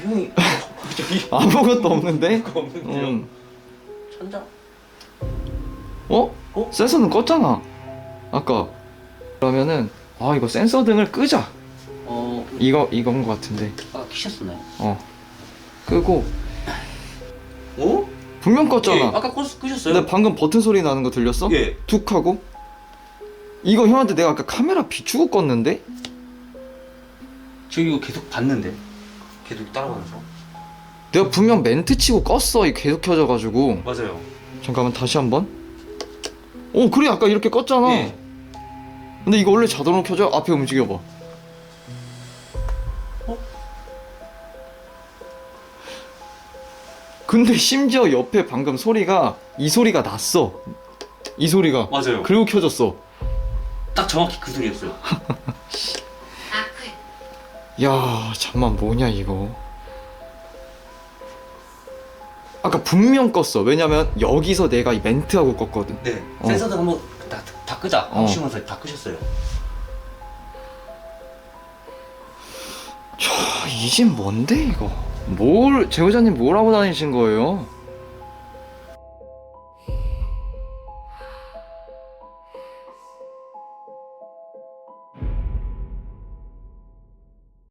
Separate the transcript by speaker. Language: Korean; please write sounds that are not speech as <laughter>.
Speaker 1: 조용히 <laughs>
Speaker 2: 아무것도 없는데?
Speaker 1: 그거 없는데요.
Speaker 2: 음.
Speaker 1: 천장.
Speaker 2: 어?
Speaker 1: 어?
Speaker 2: 센서는 껐잖아. 아까. 그러면은 아 이거 센서 등을 끄자.
Speaker 1: 어,
Speaker 2: 이거 이건 것 같은데.
Speaker 1: 아 키셨었나요?
Speaker 2: 어. 끄고
Speaker 1: 어?
Speaker 2: 분명
Speaker 1: 예,
Speaker 2: 껐잖아.
Speaker 1: 아까 껐, 끄셨어요?
Speaker 2: 근데 방금 버튼 소리 나는 거 들렸어?
Speaker 1: 예.
Speaker 2: 툭 하고. 이거 형한테 내가 아까 카메라 비추고 껐는데?
Speaker 1: 저 이거 계속 봤는데. 계속 따라가면서.
Speaker 2: 내가 분명 멘트 치고 껐어. 이 계속 켜져가지고.
Speaker 1: 맞아요.
Speaker 2: 잠깐만 다시 한번. 오 그래 아까 이렇게 껐잖아.
Speaker 1: 예.
Speaker 2: 근데 이거 원래 자동으로 켜져? 앞에 움직여봐.
Speaker 1: 어?
Speaker 2: 근데 심지어 옆에 방금 소리가 이 소리가 났어. 이 소리가.
Speaker 1: 맞아요.
Speaker 2: 그리고 켜졌어.
Speaker 1: 딱 정확히 그 소리였어요. <laughs>
Speaker 2: 야 잠만 뭐냐 이거. 아까 분명 껐어. 왜냐면 여기서 내가 이 멘트하고 껐거든.
Speaker 1: 네.
Speaker 2: 어.
Speaker 1: 센서등 한번 다, 다 끄자.
Speaker 2: 어.
Speaker 1: 하시면서 다 끄셨어요.
Speaker 2: 이집 뭔데 이거? 뭘 제보자님 뭘 하고 다니신 거예요?